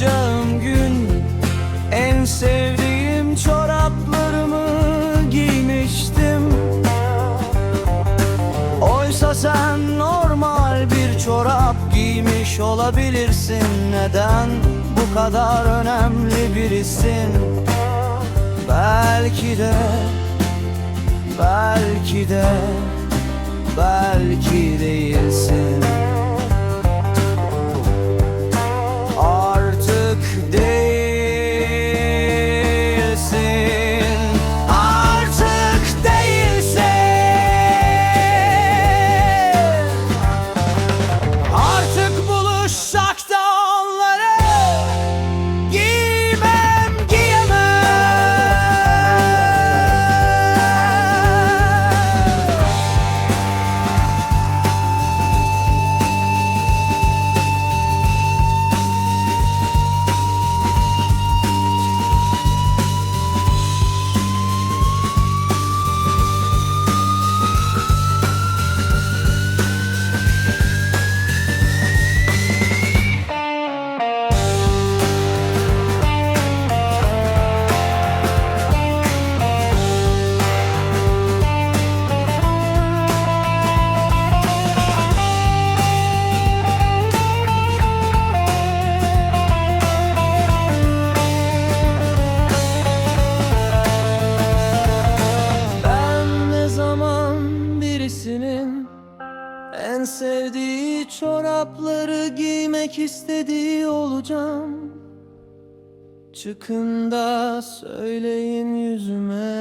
çıkacağım gün. En sevdiğim çoraplarımı giymiştim. Oysa sen normal bir çorap giymiş olabilirsin. Neden bu kadar önemli birisin? Belki de, belki de, belki değilsin en sevdiği çorapları giymek istediği olacağım. Çıkın da söyleyin yüzüme.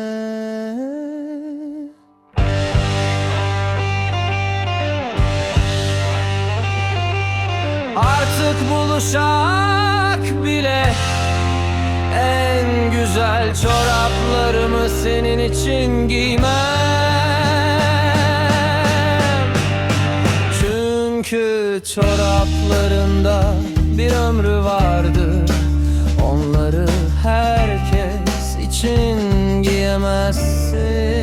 Artık buluşak bile en güzel çoraplarımı senin için giymem çoraplarında bir ömrü vardı. Onları herkes için giyemezsin